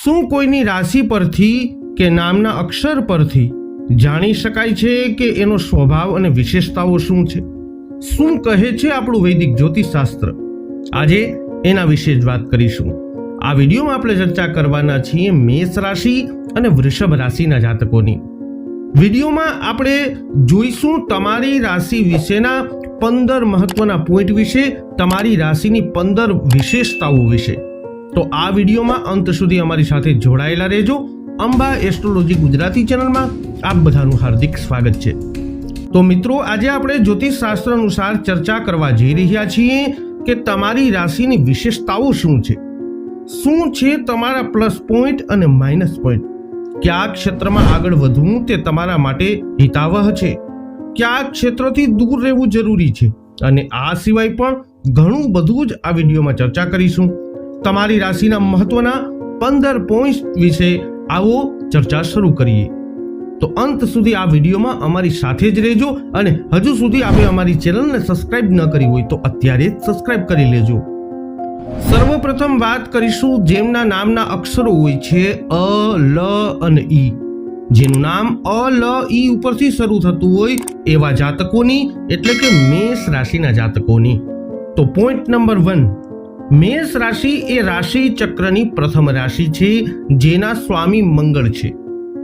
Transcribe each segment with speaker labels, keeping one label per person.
Speaker 1: શું કોઈની રાશિ પરથી કે નામના અક્ષર પરથી જાણી શકાય છે કે એનો સ્વભાવ અને વિશેષતાઓ શું છે? શું કહે છે આપણું વૈદિક જ્યોતિષશાસ્ત્ર? આજે એના વિશે જ વાત કરીશું. આ વિડીયોમાં આપણે ચર્ચા કરવાના છીએ મેષ રાશિ અને વૃષભ રાશિના જાતકોની. વિડીયોમાં આપણે જોઈશું તમારી રાશિ વિશેના પંદર મહત્વના પોઈન્ટ વિશે, તમારી રાશિની પંદર વિશેષતાઓ વિશે. તો આ વિડીયોમાં અંત સુધી અમારી સાથે જોડાયેલા રહેજો. અંબા એસ્ટ્રોલોજી ગુજરાતી ચેનલમાં આપ બધાનું હાર્દિક સ્વાગત છે. તો મિત્રો, આજે આપણે જ્યોતિષ શાસ્ત્ર અનુસાર ચર્ચા કરવા જઈ રહ્યા છીએ કે તમારી રાશિની વિશેષતાઓ શું છે? શું છે તમારા પ્લસ પોઈન્ટ અને માઇનસ પોઈન્ટ? કયા ક્ષેત્રમાં આગળ વધવું તે તમારા માટે હિતાવહ છે? કયા ક્ષેત્રથી દૂર રહેવું જરૂરી છે? અને આ સિવાય પણ ઘણું બધું જ આ વિડીયોમાં ચર્ચા કરીશું. તમારી રાશિના મહત્વના પંદર પોઈન્ટ વિશે આવો ચર્ચા શરૂ કરીએ. તો અંત સુધી આ વિડીયોમાં અમારી સાથે જ રહેજો અને હજુ સુધી આપણે અમારી ચેનલને સબસ્ક્રાઇબ ન કરી હોય તો અત્યારે જ સબસ્ક્રાઇબ કરી લેજો. સર્વપ્રથમ વાત કરીશું જેમના નામના અક્ષરો હોય છે અ, લ અને ઈ. જેનું નામ અ, લ, ઈ ઉપરથી શરૂ થતું હોય એવા જાતકોની, એટલે કે મેષ રાશિના જાતકોની. તો પોઈન્ટ નંબર વન મેષ રાશિ એ રાશિ ચક્રની પ્રથમ રાશિ છે, જેના સ્વામી મંગળ છે.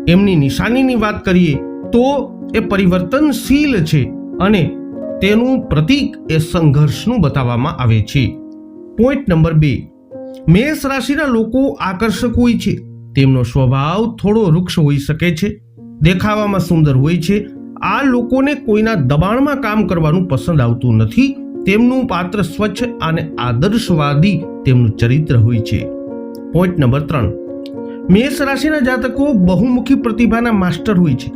Speaker 1: એમની નિશાનીની વાત કરીએ તો એ પરિવર્તનશીલ છે અને તેનું પ્રતીક એ સંઘર્ષનું બતાવવામાં આવે છે. પોઈન્ટ નંબર બે. મેષ રાશિના લોકો આકર્ષક હોય છે. તેમનો સ્વભાવ થોડો વૃક્ષ હોઈ શકે છે. દેખાવામાં સુંદર હોય છે. આ લોકોને કોઈના દબાણમાં કામ કરવાનું પસંદ આવતું નથી. તેમનું પાત્ર સ્વચ્છ અને આદર્શવાદી તેમનું ચરિત્ર હોય છે. પોઈન્ટ નંબર ત્રણ. મેષ રાશિના જાતકો બહુમુખી પ્રતિભાના માસ્ટર હોય છે.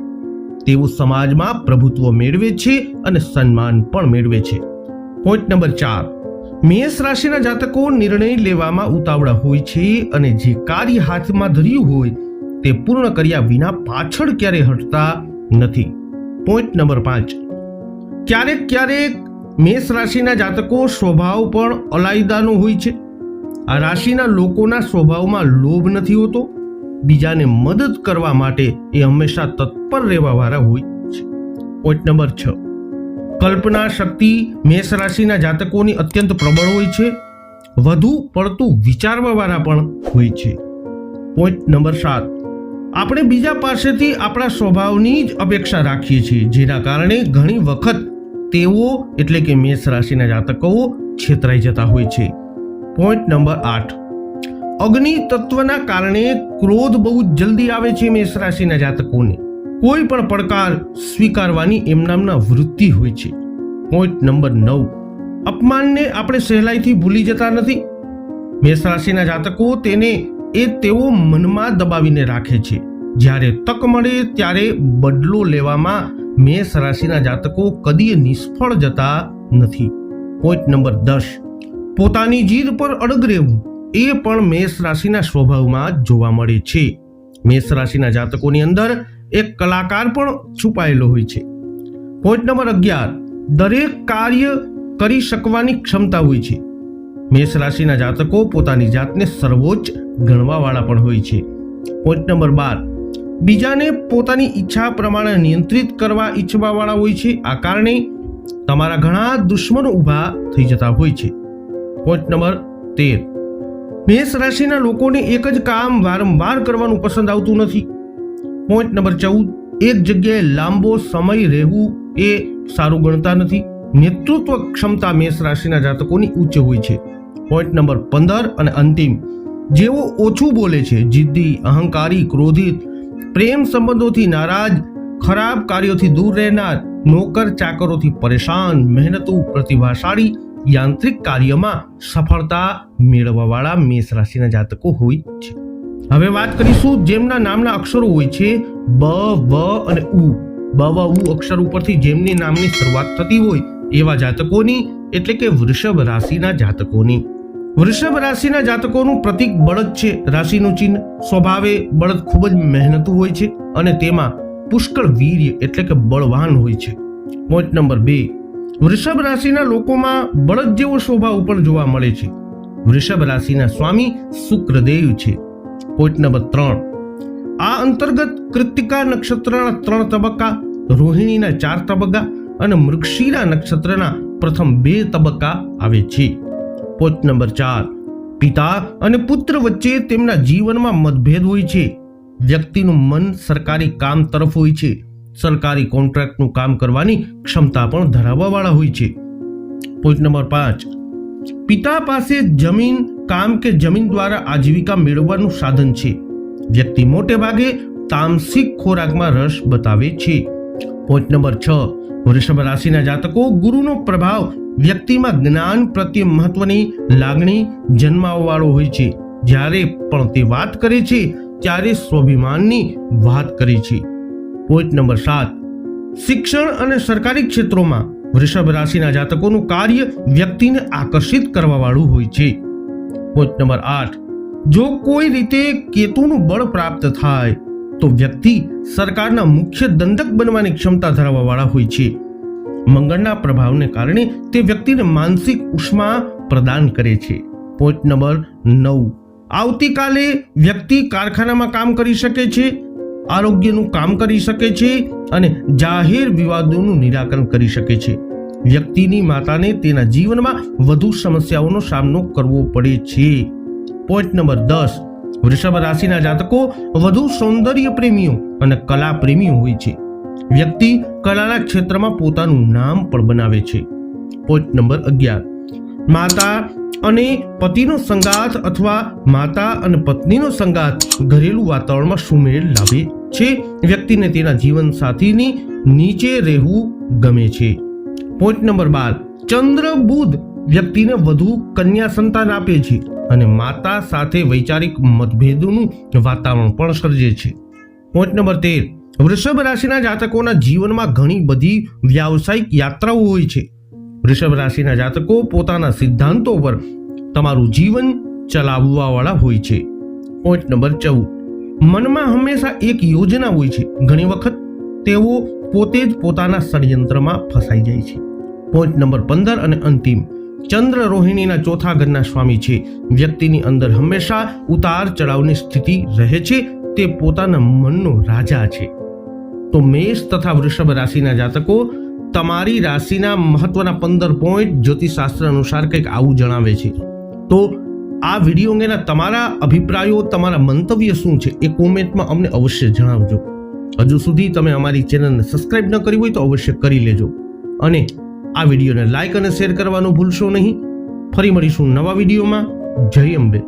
Speaker 1: તેઓ સમાજમાં પ્રભુત્વ મેળવે છે અને સન્માન પણ મેળવે છે. પોઈન્ટ નંબર ચાર. મેષ રાશિના જાતકો નિર્ણય લેવામાં ઉતાવળા હોય છે અને જે કાર્ય હાથમાં ધર્યું હોય તે પૂર્ણ કર્યા વિના પાછળ ક્યારે હટતા નથી. પોઈન્ટ નંબર પાંચ. ક્યારેક ક્યારેક મેષ રાશિના જાતકો સ્વભાવ પણ અલાયદાનો હોય છે. આ રાશિના લોકોના સ્વભાવમાં લોભ નથી હોતો. બીજાને મદદ કરવા માટે એ હંમેશા તત્પર રહેવાવાળા હોય છે. પોઈન્ટ નંબર છ. કલ્પના શક્તિ મેષ રાશિના જાતકોની અત્યંત પ્રબળ હોય છે. વધુ પડતું વિચારવાવાળા પણ હોય છે. પોઈન્ટ નંબર સાત. આપણે બીજા પાસેથી આપણા સ્વભાવની જ અપેક્ષા રાખીએ છીએ, જેના કારણે ઘણી વખત તેઓ એટલે કે મેષ રાશિના જાતકો છેતરાઈ જતા હોય છે. પોઈન્ટ નંબર આઠ. અગ્નિ તત્વના કારણે ક્રોધ બહુ જલ્દી આવે છે મેષ રાશિના જાતકોને. કોઈ પણ પડકાર સ્વીકારવાની એમનામના વૃત્તિ હોય છે. પોઈન્ટ નંબર નવ. અપમાનને આપણે સહેલાઈથી ભૂલી જતા નથી. મેષ રાશિના જાતકો તેને એ તેઓ મનમાં દબાવીને રાખે છે. જ્યારે તક મળે ત્યારે બદલો લેવામાં મેષ રાશિના જાતકો કદી નિષ્ફળ જતા નથી. પોઈન્ટ નંબર દસ. પોતાની જીદ પર અડગ રહેવું, એ પણ મેષ રાશિના સ્વભાવમાં જોવા મળે છે. મેષ રાશિના જાતકોની અંદર એક કલાકાર પણ છુપાયેલો હોય છે. પોઈન્ટ નંબર અગિયાર. દરેક કાર્ય કરી શકવાની ક્ષમતા હોય છે. મેષ રાશિના જાતકો પોતાની જાતને સર્વોચ્ચ ગણવાવાળા પણ હોય છે. પોઈન્ટ નંબર બાર. બીજાને પોતાની ઈચ્છા પ્રમાણે નિયંત્રિત કરવા ઈચ્છવાવાળા હોય છે. આ કારણે તમારા ઘણા દુશ્મનો ઊભા થઈ જતા હોય છે. પોઈન્ટ નંબર તેર. મેષ રાશિના લોકોને એક જ કામ વારંવાર કરવાનું પસંદ આવતું નથી. પોઈન્ટ નંબર ચૌદ. એક જગ્યાએ લાંબો સમય રહેવું એ સારું ગણતા નથી. નેતૃત્વ ક્ષમતા મેષ રાશિના જાતકોની ઉચ્ચ હોય છે. પોઈન્ટ નંબર પંદર અને અંતિમ. જેઓ ઓછું બોલે છે, જિદ્દી, અહંકારી, ક્રોધિત પ્રેમ સંબંધોથી નારાજ, ખરાબ કાર્યોથી દૂર રહેનાર, નોકર ચાકરોથી પરેશાન, મહેનતુ, પ્રતિભાશાળી, યાંત્રિક કાર્યમાં સફળતા મેળવવાવાળા મેષ રાશિના જાતકો હોય છે. હવે વાત કરીશું જેમના નામના અક્ષરો હોય છે બ, વ અને ઉ. બ, વ, ઉ અક્ષર ઉપરથી જેમની નામની શરૂઆત થતી હોય એવા જાતકોની, એટલે કે વૃષભ રાશિના જાતકોની. વૃષભ રાશિના જાતકોનું પ્રતીક બળદ છે. રાશિનું ચિહ્ન સ્વભાવે બળદ ખૂબ જ મહેનતુ હોય છે અને તેમાં પુષ્કળ વીર્ય એટલે કે બળવાન હોય છે. પોઈન્ટ નંબર બે. વૃષભ રાશિના લોકોમાં બળદ જેવો સ્વભાવ પણ જોવા મળે છે. વૃષભ રાશિના સ્વામી શુક્રદેવ છે. પોઈન્ટ નંબર ત્રણ. આ અંતર્ગત કૃતિકા નક્ષત્રના ત્રણ તબક્કા, રોહિણીના ચાર તબક્કા અને મૃગશિરા નક્ષત્રના પ્રથમ બે તબક્કા આવે છે. પોઈન્ટ નંબર ચાર. પિતા અને પુત્ર વચ્ચે તેમના જીવનમાં મતભેદ હોય છે. વ્યક્તિનું મન સરકારી કામ તરફ હોય છે. સરકારી કોન્ટ્રાક્ટનું કામ કરવાની ક્ષમતા પણ ધરાવવાવાળા હોય છે. પોઈન્ટ નંબર પાંચ. પિતા પાસે જમીન, કામ કે જમીન દ્વારા આજીવિકા મેળવવાનું સાધન છે. વ્યક્તિ મોટે ભાગે તામસિક ખોરાકમાં રસ બતાવે છે. પોઈન્ટ નંબર છ. વૃષભ રાશિના જાતકો ગુરુનો પ્રભાવ વ્યક્તિમાં જ્ઞાન પ્રત્યે મહત્વની લાગણી જન્માવવાળો હોય છે. જ્યારે પણ તે વાત કરે છે, ત્યારે સ્વાભિમાનની વાત કરે છે. પોઈન્ટ નંબર સાત. શિક્ષણ અને સરકારી ક્ષેત્રોમાં વૃષભ રાશિના જાતકોનું કાર્ય વ્યક્તિને આકર્ષિત કરવાવાળું હોય છે. પોઈન્ટ નંબર આઠ. જો કોઈ રીતે કેતુનું બળ પ્રાપ્ત થાય, તો વ્યક્તિ સરકારના મુખ્ય દંડક બનવાની ક્ષમતા ધરાવવાવાળા હોય છે. મંગળના પ્રભાવને કારણે તે વ્યક્તિને માનસિક ઉષ્મા પ્રદાન કરે છે. પોઈન્ટ નંબર નવ. આવતીકાલે વ્યક્તિ કારખાનામાં કામ કરી શકે છે, આરોગ્યનું કામ કરી શકે છે અને જાહેર વિવાદોનું નિરાકરણ કરી શકે છે. વ્યક્તિની માતાને તેના જીવનમાં વધુ સમસ્યાઓનો સામનો કરવો પડે છે. પોઈન્ટ નંબર દસ. વૃષભ રાશિના જાતકો વધુ સૌંદર્ય પ્રેમીઓ અને કલા પ્રેમીઓ હોય છે. વ્યક્તિ કલાના ક્ષેત્રમાં પોતાનું નામ પણ બનાવે છે. પોઈન્ટ નંબર અગિયાર. માતા અને પતિનો સંગાથ અથવા માતા અને પત્નીનો સંગાથ ઘરેલું વાતાવરણમાં સુમેળ લાવે છે. વ્યક્તિને તેના જીવન સાથીની નીચે રહેવું ગમે છે. પોઈન્ટ નંબર બાર. ચંદ્ર બુધ વ્યક્તિને વધુ કન્યા સંતાન આપે છે અને માતા સાથે વૈચારિક મતભેદોનું વાતાવરણ પણ સર્જે છે. પોઈન્ટ નંબર તેર. વૃષભ રાશિના જાતકોના જીવનમાં ઘણી બધી વ્યાવસાયિક યાત્રાઓ હોય છે. વૃષભ રાશિના જાતકો પોતાના સિદ્ધાંતો પર તમારું જીવન ચલાવવાવાળા હોય છે. પોઈન્ટ નંબર ચૌદ. મનમાં હંમેશા એક યોજના હોય છે. ઘણી વખત તેઓ પોતે જ પોતાના ષડયંત્રમાં ફસાઈ જાય છે. પોઈન્ટ નંબર પંદર અને અંતિમ. ચંદ્ર રોહિણીના ચોથા ઘરના સ્વામી છે. વ્યક્તિની અંદર હંમેશા ઉતાર ચઢાવની સ્થિતિ રહે છે. તે પોતાના મનનો રાજા છે. તો મેષ તથા વૃષભ રાશિના જાતકો તમારી રાશિના મહત્વના પંદર પોઈન્ટ જ્યોતિષશાસ્ત્ર અનુસાર કંઈક આવું જણાવે છે. તો આ વીડિયો અંગેના તમારા અભિપ્રાયો, તમારા મંતવ્ય શું છે એ કોમેન્ટમાં અમને અવશ્ય જણાવજો. હજુ સુધી તમે અમારી ચેનલને સબસ્ક્રાઇબ ન કરી હોય તો અવશ્ય કરી લેજો. અને આ વિડીયોને લાઇક અને શેર કરવાનું ભૂલશો નહીં. ફરી મળીશું નવા વિડીયોમાં. જય અંબે.